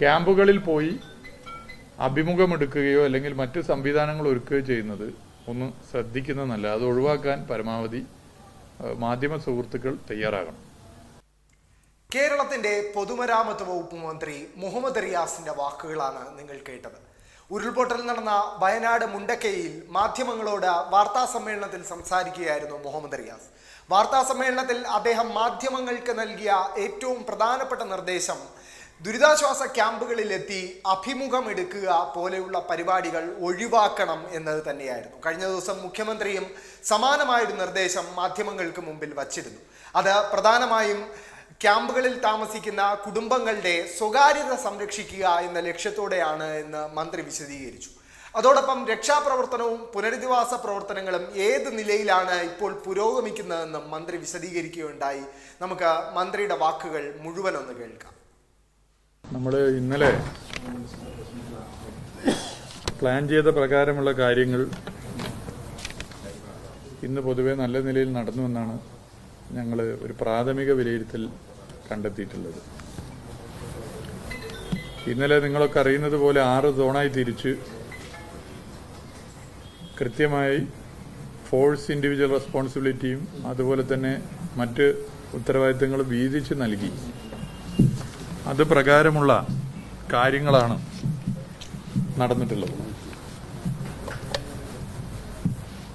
ക്യാമ്പുകളിൽ പോയി അഭിമുഖമെടുക്കുകയോ അല്ലെങ്കിൽ മറ്റ് സംവിധാനങ്ങൾ ഒരുക്കുകയോ ചെയ്യുന്നത് ഒന്ന് ശ്രദ്ധിക്കുന്നത് നല്ല അത് ഒഴിവാക്കാൻ പരമാവധി മാധ്യമ സുഹൃത്തുക്കൾ തയ്യാറാകണം. കേരളത്തിന്റെ പൊതുമരാമത്ത് വകുപ്പ് മന്ത്രി മുഹമ്മദ് റിയാസിന്റെ വാക്കുകളാണ് നിങ്ങൾ കേട്ടത്. ഉരുൾപൊട്ടൽ നടന്ന വയനാട് മുണ്ടക്കയിൽ മാധ്യമങ്ങളോട് വാർത്താ സമ്മേളനത്തിൽ സംസാരിക്കുകയായിരുന്നു മുഹമ്മദ് റിയാസ്. വാർത്താ സമ്മേളനത്തിൽ അദ്ദേഹം മാധ്യമങ്ങൾക്ക് നൽകിയ ഏറ്റവും പ്രധാനപ്പെട്ട നിർദ്ദേശം ദുരിതാശ്വാസ ക്യാമ്പുകളിലെത്തി അഭിമുഖമെടുക്കുക പോലെയുള്ള പരിപാടികൾ ഒഴിവാക്കണം എന്നത് തന്നെയായിരുന്നു. കഴിഞ്ഞ ദിവസം മുഖ്യമന്ത്രിയും സമാനമായൊരു നിർദ്ദേശം മാധ്യമങ്ങൾക്ക് മുമ്പിൽ വച്ചിരുന്നു. അത് പ്രധാനമായും ക്യാമ്പുകളിൽ താമസിക്കുന്ന കുടുംബങ്ങളുടെ സ്വകാര്യത സംരക്ഷിക്കുക എന്ന ലക്ഷ്യത്തോടെയാണ് എന്ന് മന്ത്രി വിശദീകരിച്ചു. അതോടൊപ്പം രക്ഷാപ്രവർത്തനവും പുനരധിവാസ പ്രവർത്തനങ്ങളും ഏത് നിലയിലാണ് ഇപ്പോൾ പുരോഗമിക്കുന്നതെന്നും മന്ത്രി വിശദീകരിക്കുകയുണ്ടായി. നമുക്ക് മന്ത്രിയുടെ വാക്കുകൾ മുഴുവൻ ഒന്ന് കേൾക്കാം. നമ്മൾ ഇന്നലെ പ്ലാൻ ചെയ്ത പ്രകാരമുള്ള കാര്യങ്ങൾ ഇന്ന് പൊതുവെ നല്ല നിലയിൽ നടന്നുവെന്നാണ് ഞങ്ങൾ ഒരു പ്രാഥമിക വിലയിരുത്തൽ കണ്ടെത്തിയിട്ടുള്ളത്. ഇന്നലെ നിങ്ങളൊക്കെ അറിയുന്നത് പോലെ ആറ് സോണായി തിരിച്ച് കൃത്യമായി ഫോഴ്സ് ഇൻഡിവിജ്വൽ റെസ്പോൺസിബിലിറ്റിയും അതുപോലെ തന്നെ മറ്റ് ഉത്തരവാദിത്തങ്ങളും വീതിച്ച് നൽകി. അത് പ്രകാരമുള്ള കാര്യങ്ങളാണ് നടന്നിട്ടുള്ളത്.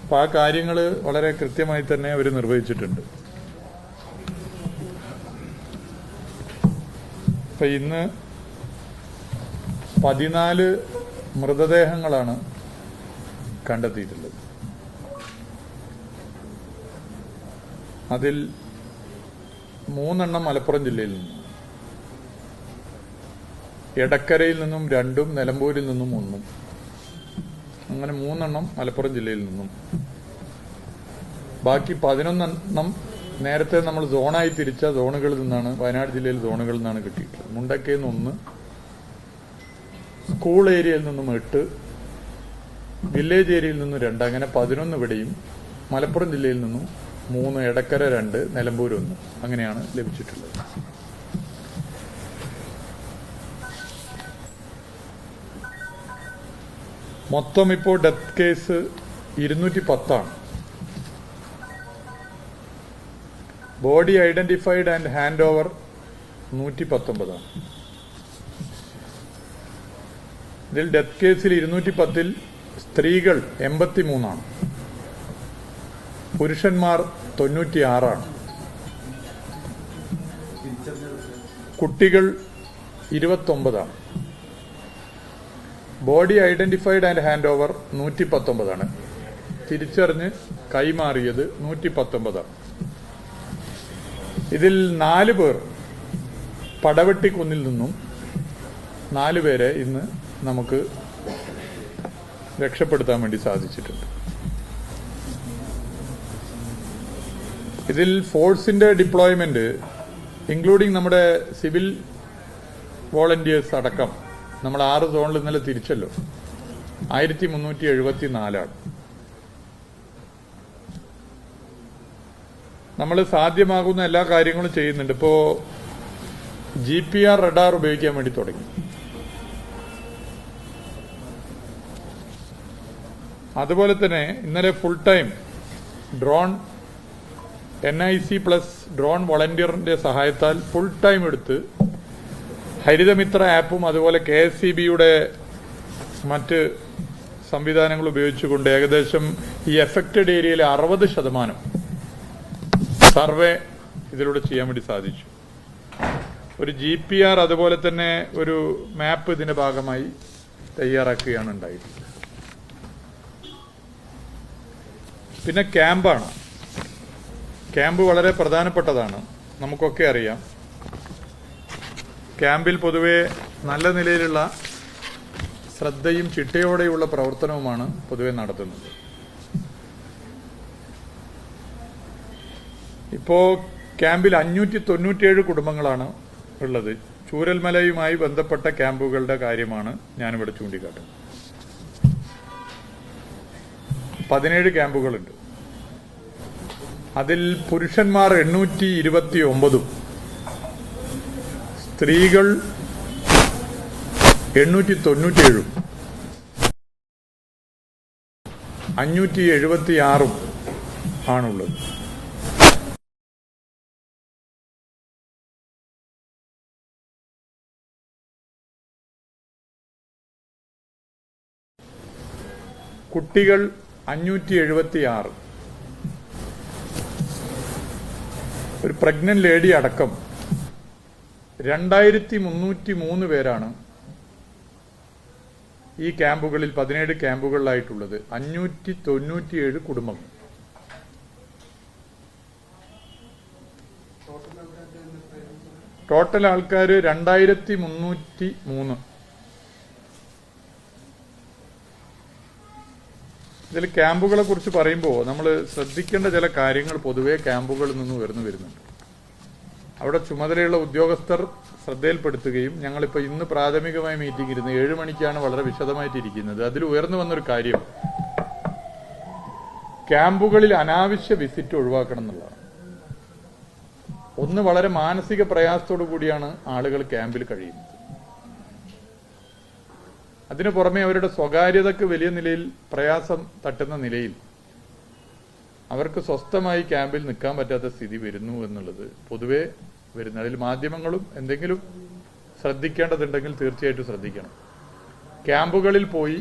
അപ്പൊ ആ കാര്യങ്ങൾ വളരെ കൃത്യമായി തന്നെ അവർ നിർവഹിച്ചിട്ടുണ്ട്. അപ്പൊ ഇന്ന് പതിനാല് മൃതദേഹങ്ങളാണ് കണ്ടെത്തിയിട്ടുള്ളത്. അതിൽ മൂന്നെണ്ണം മലപ്പുറം ജില്ലയിൽ നിന്നും എടക്കരയിൽ നിന്നും രണ്ടും നിലമ്പൂരിൽ നിന്നും ഒന്നും. അങ്ങനെ മൂന്നെണ്ണം മലപ്പുറം ജില്ലയിൽ നിന്നും. ബാക്കി പതിനൊന്നെണ്ണം നേരത്തെ നമ്മൾ സോണായി തിരിച്ച സോണുകളിൽ നിന്നാണ് വയനാട് ജില്ലയിൽ സോണുകളിൽ നിന്നാണ് കിട്ടിയിട്ടുള്ളത്. മുണ്ടക്കയിൽ നിന്ന് ഒന്ന് സ്കൂൾ ഏരിയയിൽ നിന്നും എട്ട് വില്ലേജ് ഏരിയയിൽ നിന്നും രണ്ട് അങ്ങനെ പതിനൊന്ന് ഇവിടെയും മലപ്പുറം ജില്ലയിൽ നിന്നും മൂന്ന് എടക്കര രണ്ട് നിലമ്പൂർ ഒന്ന്. അങ്ങനെയാണ് ലഭിച്ചിട്ടുള്ളത്. മൊത്തം ഇപ്പോൾ ഡെത്ത് കേസ് ഇരുന്നൂറ്റി പത്താണ് body identified and hand over നൂറ്റി പത്തൊമ്പതാണ് ഇതിൽ ഡെത്ത് കേസിൽ ഇരുന്നൂറ്റി പത്തിൽ സ്ത്രീകൾ എൺപത്തി മൂന്നാണ് പുരുഷന്മാർ തൊണ്ണൂറ്റിയാറാണ്. കുട്ടികൾ ഇരുപത്തൊമ്പതാണ്. Body identified and hand over നൂറ്റി പത്തൊമ്പതാണ് തിരിച്ചറിഞ്ഞ് കൈമാറിയത് നൂറ്റി പത്തൊമ്പതാണ് ഇതിൽ നാല് പേർ പടവെട്ടിക്കുന്നിൽ നിന്നും നാല് പേരെ ഇന്ന് നമുക്ക് രക്ഷപ്പെടുത്താൻ വേണ്ടി സാധിച്ചിട്ടുണ്ട്. ഇതിൽ ഫോഴ്സിന്റെ ഡിപ്ലോയ്മെന്റ് ഇൻക്ലൂഡിംഗ് നമ്മുടെ സിവിൽ വോളണ്ടിയേഴ്സ് അടക്കം നമ്മൾ ആറ് സോണിൽ ഇന്നലെ തിരിച്ചല്ലോ. ആയിരത്തി മുന്നൂറ്റി എഴുപത്തി നാലാണ് നമ്മൾ സാധ്യമാകുന്ന എല്ലാ കാര്യങ്ങളും ചെയ്യുന്നുണ്ട്. ഇപ്പോ ജി പി ആർ റഡാർ ഉപയോഗിക്കാൻ വേണ്ടി തുടങ്ങി. അതുപോലെ തന്നെ ഇന്നലെ full time drone N I C plus drone വോളണ്ടിയറിന്റെ സഹായത്താൽ ഫുൾ ടൈം എടുത്ത് ഹരിതമിത്ര ആപ്പും അതുപോലെ കെ എസ് സി ബിയുടെ മറ്റ് സംവിധാനങ്ങൾ ഉപയോഗിച്ചുകൊണ്ട് ഏകദേശം ഈ എഫക്റ്റഡ് ഏരിയയിലെ അറുപത് ശതമാനം സർവേ ഇതിലൂടെ ചെയ്യാൻ വേണ്ടി സാധിച്ചു. ഒരു ജി പി ആർ അതുപോലെ തന്നെ ഒരു മാപ്പ് ഇതിന്റെ ഭാഗമായി തയ്യാറാക്കുകയാണ് ഉണ്ടായിട്ടുള്ളത്. പിന്നെ ക്യാമ്പാണ് ക്യാമ്പ് വളരെ പ്രധാനപ്പെട്ടതാണ്. നമുക്കൊക്കെ അറിയാം. ക്യാമ്പിൽ പൊതുവെ നല്ല നിലയിലുള്ള ശ്രദ്ധയും ചിട്ടയോടെയുള്ള പ്രവർത്തനവുമാണ് പൊതുവെ നടത്തുന്നത്. ഇപ്പോൾ ക്യാമ്പിൽ അഞ്ഞൂറ്റി തൊണ്ണൂറ്റിയേഴ് കുടുംബങ്ങളാണ് ഉള്ളത്. ചൂരൽമലയുമായി ബന്ധപ്പെട്ട ക്യാമ്പുകളുടെ കാര്യമാണ് ഞാനിവിടെ ചൂണ്ടിക്കാട്ടുന്നത്. പതിനേഴ് ക്യാമ്പുകളുണ്ട്. അതിൽ പുരുഷന്മാർ എണ്ണൂറ്റി ഇരുപത്തി ഒമ്പതും സ്ത്രീകൾ എണ്ണൂറ്റി തൊണ്ണൂറ്റിയേഴും അഞ്ഞൂറ്റി എഴുപത്തി ആറും ആണുള്ളത്. കുട്ടികൾ അഞ്ഞൂറ്റി എഴുപത്തി ആറ് ഒരു പ്രഗ്നന്റ് ലേഡി അടക്കം രണ്ടായിരത്തി മുന്നൂറ്റി മൂന്ന് പേരാണ് ഈ ക്യാമ്പുകളിൽ പതിനേഴ് ക്യാമ്പുകളിലായിട്ടുള്ളത്. അഞ്ഞൂറ്റി തൊണ്ണൂറ്റിയേഴ് കുടുംബങ്ങൾ ടോട്ടൽ ആൾക്കാർ രണ്ടായിരത്തി മുന്നൂറ്റി മൂന്ന് ഇതിൽ ക്യാമ്പുകളെ കുറിച്ച് പറയുമ്പോൾ നമ്മൾ ശ്രദ്ധിക്കേണ്ട ചില കാര്യങ്ങൾ പൊതുവേ ക്യാമ്പുകളിൽ നിന്ന് ഉയർന്നു വരുന്നുണ്ട്. അവിടെ ചുമതലയുള്ള ഉദ്യോഗസ്ഥർ ശ്രദ്ധയിൽപ്പെടുത്തുകയും ഞങ്ങളിപ്പോൾ ഇന്ന് പ്രാഥമികമായി മീറ്റിംഗ് ഇരുന്ന് ഏഴ് മണിക്കാണ് വളരെ വിശദമായിട്ടിരിക്കുന്നത്. അതിൽ ഉയർന്നു വന്നൊരു കാര്യം ക്യാമ്പുകളിൽ അനാവശ്യ വിസിറ്റ് ഒഴിവാക്കണം എന്നുള്ളതാണ്. ഒന്ന് വളരെ മാനസിക പ്രയാസത്തോടു കൂടിയാണ് ആളുകൾ ക്യാമ്പിൽ കഴിയുന്നത്. അതിനു പുറമെ അവരുടെ സ്വകാര്യതക്ക് വലിയ നിലയിൽ പ്രയാസം തട്ടുന്ന നിലയിൽ അവർക്ക് സ്വസ്ഥമായി ക്യാമ്പിൽ നിൽക്കാൻ പറ്റാത്ത സ്ഥിതി വരുന്നു എന്നുള്ളത്. പൊതുവെ വരുന്ന അതിൽ മാധ്യമങ്ങളും എന്തെങ്കിലും ശ്രദ്ധിക്കേണ്ടതുണ്ടെങ്കിൽ തീർച്ചയായിട്ടും ശ്രദ്ധിക്കണം. ക്യാമ്പുകളിൽ പോയി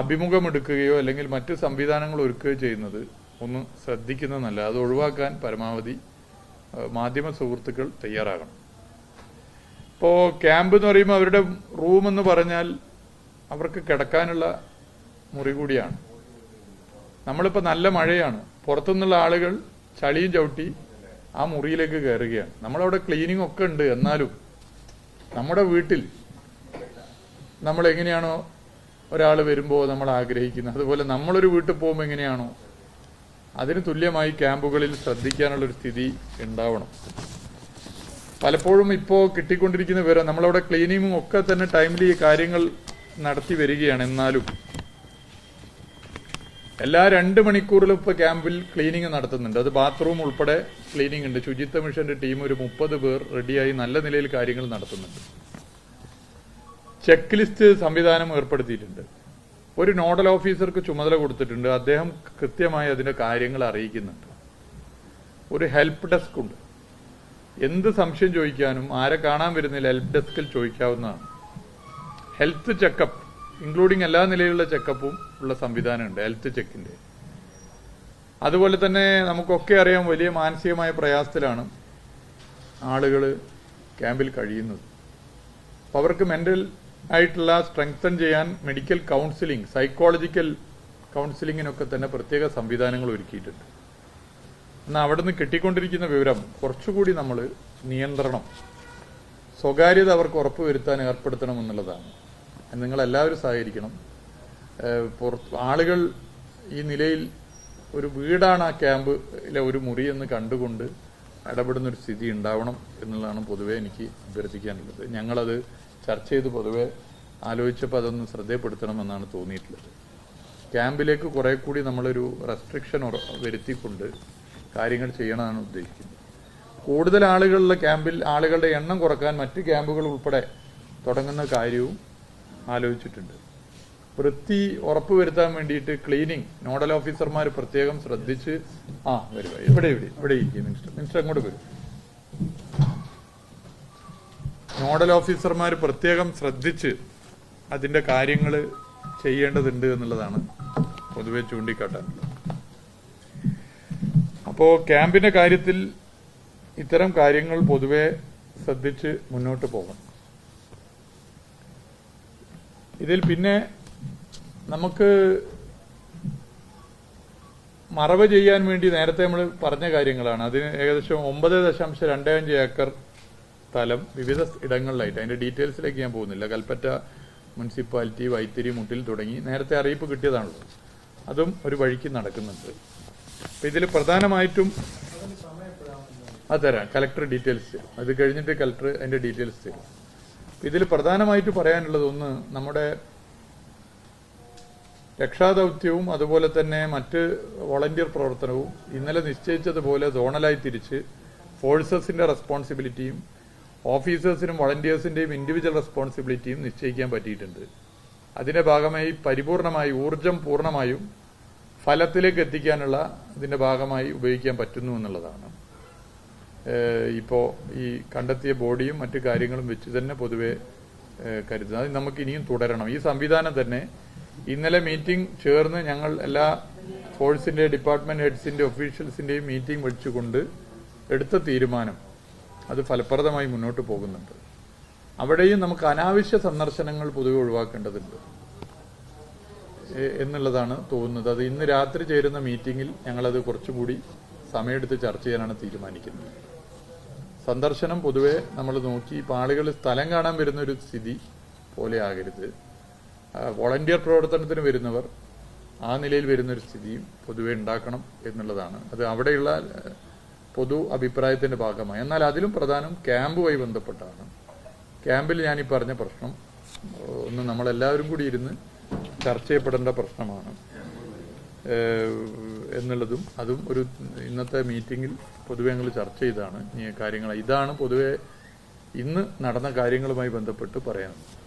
അഭിമുഖമെടുക്കുകയോ അല്ലെങ്കിൽ മറ്റ് സംവിധാനങ്ങൾ ഒരുക്കുകയോ ചെയ്യുന്നത് ഒന്ന് ശ്രദ്ധിക്കുന്നത് നല്ല അത് ഒഴിവാക്കാൻ പരമാവധി മാധ്യമ സുഹൃത്തുക്കൾ തയ്യാറാകണം. ഇപ്പോൾ ക്യാമ്പ് എന്ന് പറയുമ്പോൾ അവരുടെ റൂം എന്ന് പറഞ്ഞാൽ അവർക്ക് കിടക്കാനുള്ള മുറി കൂടിയാണ്. നമ്മളിപ്പോൾ നല്ല മഴയാണ്. പുറത്തുനിന്നുള്ള ആളുകൾ ചളിയും ചവിട്ടി ആ മുറിയിലേക്ക് കയറുകയാണ്. നമ്മളവിടെ ക്ലീനിങ് ഒക്കെ ഉണ്ട് എന്നാലും നമ്മുടെ വീട്ടിൽ നമ്മൾ എങ്ങനെയാണോ ഒരാൾ വരുമ്പോൾ നമ്മൾ ആഗ്രഹിക്കുന്നത്. അതുപോലെ നമ്മളൊരു വീട്ടിൽ പോകുമ്പോൾ എങ്ങനെയാണോ അതിന് തുല്യമായി ക്യാമ്പുകളിൽ ശ്രദ്ധിക്കാനുള്ളൊരു സ്ഥിതി ഉണ്ടാവണം. പലപ്പോഴും ഇപ്പോൾ കിട്ടിക്കൊണ്ടിരിക്കുന്ന വിവരം നമ്മളവിടെ ക്ലീനിങ്ങും ഒക്കെ തന്നെ ടൈംലി കാര്യങ്ങൾ നടത്തി വരികയാണ് എന്നാലും എല്ലാ രണ്ട് മണിക്കൂറിലും ഇപ്പോൾ ക്യാമ്പിൽ ക്ലീനിങ് നടത്തുന്നുണ്ട്. അത് ബാത്റൂം ഉൾപ്പെടെ ക്ലീനിങ് ഉണ്ട്. ശുചിത്വ മിഷന്റെ ടീം ഒരു മുപ്പത് പേർ റെഡിയായി നല്ല നിലയിൽ കാര്യങ്ങൾ നടത്തുന്നുണ്ട്. ചെക്ക് ലിസ്റ്റ് സംവിധാനം ഏർപ്പെടുത്തിയിട്ടുണ്ട്. ഒരു നോഡൽ ഓഫീസർക്ക് ചുമതല കൊടുത്തിട്ടുണ്ട്. അദ്ദേഹം കൃത്യമായി അതിന്റെ കാര്യങ്ങൾ അറിയിക്കുന്നുണ്ട്. ഒരു ഹെൽപ്പ് ഡെസ്ക് ഉണ്ട്. എന്ത് സംശയം ചോദിക്കാനും ആരെ കാണാൻ വരുന്നില്ല ഹെൽപ്പ് ഡെസ്കിൽ ചോദിക്കാവുന്നതാണ്. Health checkup. ഇൻക്ലൂഡിങ് എല്ലാ നിലയിലുള്ള ചെക്കപ്പും ഉള്ള സംവിധാനമുണ്ട് ഹെൽത്ത് ചെക്കിന്റെ അതുപോലെ തന്നെ നമുക്കൊക്കെ അറിയാം വലിയ മാനസികമായ പ്രയാസത്തിലാണ് ആളുകൾ ക്യാമ്പിൽ കഴിയുന്നത്. അപ്പോൾ അവർക്ക് മെന്റൽ ആയിട്ടുള്ള സ്ട്രെങ്തൻ ചെയ്യാൻ മെഡിക്കൽ കൗൺസിലിംഗ് സൈക്കോളജിക്കൽ കൗൺസിലിങ്ങിനൊക്കെ തന്നെ പ്രത്യേക സംവിധാനങ്ങൾ ഒരുക്കിയിട്ടുണ്ട്. എന്നാൽ അവിടെ നിന്ന് കിട്ടിക്കൊണ്ടിരിക്കുന്ന വിവരം കുറച്ചുകൂടി നമ്മൾ നിയന്ത്രണം സ്വകാര്യത അവർക്ക് ഉറപ്പുവരുത്താൻ ഏർപ്പെടുത്തണം നിങ്ങൾ സഹകരിക്കണം. പുറത്ത് ആളുകൾ ഈ നിലയിൽ ഒരു വീടാണ് ആ ക്യാമ്പിലെ ഒരു മുറി എന്ന് കണ്ടുകൊണ്ട് ഇടപെടുന്ന ഒരു സ്ഥിതി ഉണ്ടാവണം എന്നുള്ളതാണ് പൊതുവേ എനിക്ക് അഭ്യർത്ഥിക്കാനുള്ളത്. ഞങ്ങളത് ചർച്ച ചെയ്ത് പൊതുവെ ആലോചിച്ചപ്പോൾ അതൊന്ന് ശ്രദ്ധയപ്പെടുത്തണമെന്നാണ് തോന്നിയിട്ടുള്ളത്. ക്യാമ്പിലേക്ക് കുറെ കൂടി നമ്മളൊരു റെസ്ട്രിക്ഷൻ വരുത്തിക്കൊണ്ട് കാര്യങ്ങൾ ചെയ്യണമെന്നാണ് ഉദ്ദേശിക്കുന്നത്. കൂടുതൽ ആളുകളുള്ള ക്യാമ്പിൽ ആളുകളുടെ എണ്ണം കുറയ്ക്കാൻ മറ്റ് ക്യാമ്പുകൾ ഉൾപ്പെടെ തുടങ്ങുന്ന കാര്യവും ആലോചിച്ചിട്ടുണ്ട്. വൃത്തി ഉറപ്പുവരുത്താൻ വേണ്ടിയിട്ട് ക്ലീനിങ് നോഡൽ ഓഫീസർമാർ പ്രത്യേകം ശ്രദ്ധിച്ച് ആ വരും ഇവിടെ ഇവിടെ ഇവിടെ ഇരിക്കും മിനിസ്റ്റർ മിനിസ്റ്റർ അങ്ങോട്ട് വരും. നോഡൽ ഓഫീസർമാർ പ്രത്യേകം ശ്രദ്ധിച്ച് അതിന്റെ കാര്യങ്ങൾ ചെയ്യേണ്ടതുണ്ട് എന്നുള്ളതാണ് പൊതുവെ ചൂണ്ടിക്കാട്ടാനുള്ളത്. അപ്പോൾ ക്യാമ്പിന്റെ കാര്യത്തിൽ ഇത്തരം കാര്യങ്ങൾ പൊതുവെ ശ്രദ്ധിച്ച് മുന്നോട്ട് പോകണം. ഇതിൽ പിന്നെ നമുക്ക് മറവ് ചെയ്യാൻ വേണ്ടി നേരത്തെ നമ്മൾ പറഞ്ഞ കാര്യങ്ങളാണ്. അതിന് ഏകദേശം ഒമ്പത് ദശാംശം രണ്ട് അഞ്ച് ഏക്കർ സ്ഥലം വിവിധ ഇടങ്ങളിലായിട്ട്. അതിന്റെ ഡീറ്റെയിൽസിലേക്ക് ഞാൻ പോകുന്നില്ല. കൽപ്പറ്റ മുനിസിപ്പാലിറ്റി വൈത്തിരി മുട്ടിൽ തുടങ്ങി നേരത്തെ അറിയിപ്പ് കിട്ടിയതാണല്ലോ അതും ഒരു വഴിക്ക് നടക്കുന്നുണ്ട്. അപ്പൊ ഇതിൽ പ്രധാനമായിട്ടും അത് തരാം. Collector details. അത് കഴിഞ്ഞിട്ട് കലക്ടർ അതിന്റെ ഡീറ്റെയിൽസ് തരും. ഇതിൽ പ്രധാനമായിട്ട് പറയാനുള്ളത് ഒന്ന് നമ്മുടെ രക്ഷാദൗത്യവും അതുപോലെ തന്നെ മറ്റ് വോളണ്ടിയർ പ്രവർത്തനവും ഇന്നലെ നിശ്ചയിച്ചതുപോലെ സോണലായി തിരിച്ച് ഫോഴ്സസിന്റെ റെസ്പോൺസിബിലിറ്റിയും ഓഫീസേഴ്സിനും വളണ്ടിയേഴ്സിന്റെയും ഇൻഡിവിജ്വൽ റെസ്പോൺസിബിലിറ്റിയും നിശ്ചയിക്കാൻ പറ്റിയിട്ടുണ്ട്. അതിന്റെ ഭാഗമായി പരിപൂർണമായി ഊർജം പൂർണമായും ഫലത്തിലേക്ക് എത്തിക്കാനുള്ള ഇതിന്റെ ഭാഗമായി ഉപയോഗിക്കാൻ പറ്റുന്നു എന്നുള്ളതാണ്. ഏഹ് ഇപ്പോ ഈ കണ്ടെത്തിയ ബോഡിയും മറ്റു കാര്യങ്ങളും വെച്ച് തന്നെ പൊതുവെ കരുതുന്നത് അത് നമുക്ക് ഇനിയും തുടരണം. ഈ സംവിധാനം തന്നെ ഇന്നലെ മീറ്റിംഗ് ചേർന്ന് ഞങ്ങൾ എല്ലാ ഫോഴ്സിന്റെ ഡിപ്പാർട്ട്മെന്റ് ഹെഡ്സിന്റെ ഒഫീഷ്യൽസിന്റെയും മീറ്റിംഗ് വിളിച്ചുകൊണ്ട് എടുത്ത തീരുമാനം അത് ഫലപ്രദമായി മുന്നോട്ട് പോകുന്നുണ്ട്. അവിടെയും നമുക്ക് അനാവശ്യ സന്ദർശനങ്ങൾ പൊതുവെ ഒഴിവാക്കേണ്ടതുണ്ട് എന്നുള്ളതാണ് തോന്നുന്നത്. അത് ഇന്ന് രാത്രി ചേരുന്ന മീറ്റിംഗിൽ ഞങ്ങളത് കുറച്ചുകൂടി സമയമെടുത്ത് ചർച്ച ചെയ്യാനാണ് തീരുമാനിക്കുന്നത്. സന്ദർശനം പൊതുവെ നമ്മൾ നോക്കി ഇപ്പം ആളുകൾ സ്ഥലം കാണാൻ വരുന്ന ഒരു സ്ഥിതി പോലെ ആകരുത് വോളണ്ടിയർ പ്രവർത്തനത്തിന് വരുന്നവർ ആ നിലയിൽ വരുന്നൊരു സ്ഥിതിയും പൊതുവെ ഉണ്ടാക്കണം എന്നുള്ളതാണ്. അത് അവിടെയുള്ള പൊതു അഭിപ്രായത്തിന്റെ ഭാഗമായി. എന്നാൽ അതിലും പ്രധാനം ക്യാമ്പുമായി ബന്ധപ്പെട്ടാണ്. ക്യാമ്പിൽ ഞാൻ ഈ പറഞ്ഞ പ്രശ്നം ഒന്ന് നമ്മളെല്ലാവരും കൂടി ഇരുന്ന് ചർച്ച ചെയ്യപ്പെടേണ്ട പ്രശ്നമാണ്. എന്നുള്ളതും അതും ഒരു ഇന്നത്തെ മീറ്റിംഗിൽ പൊതുവെ ഞങ്ങൾ ചർച്ച ചെയ്താണ്. കാര്യങ്ങൾ ഇതാണ് പൊതുവെ ഇന്ന് നടന്ന കാര്യങ്ങളുമായി ബന്ധപ്പെട്ട് പറയാനുള്ളത്.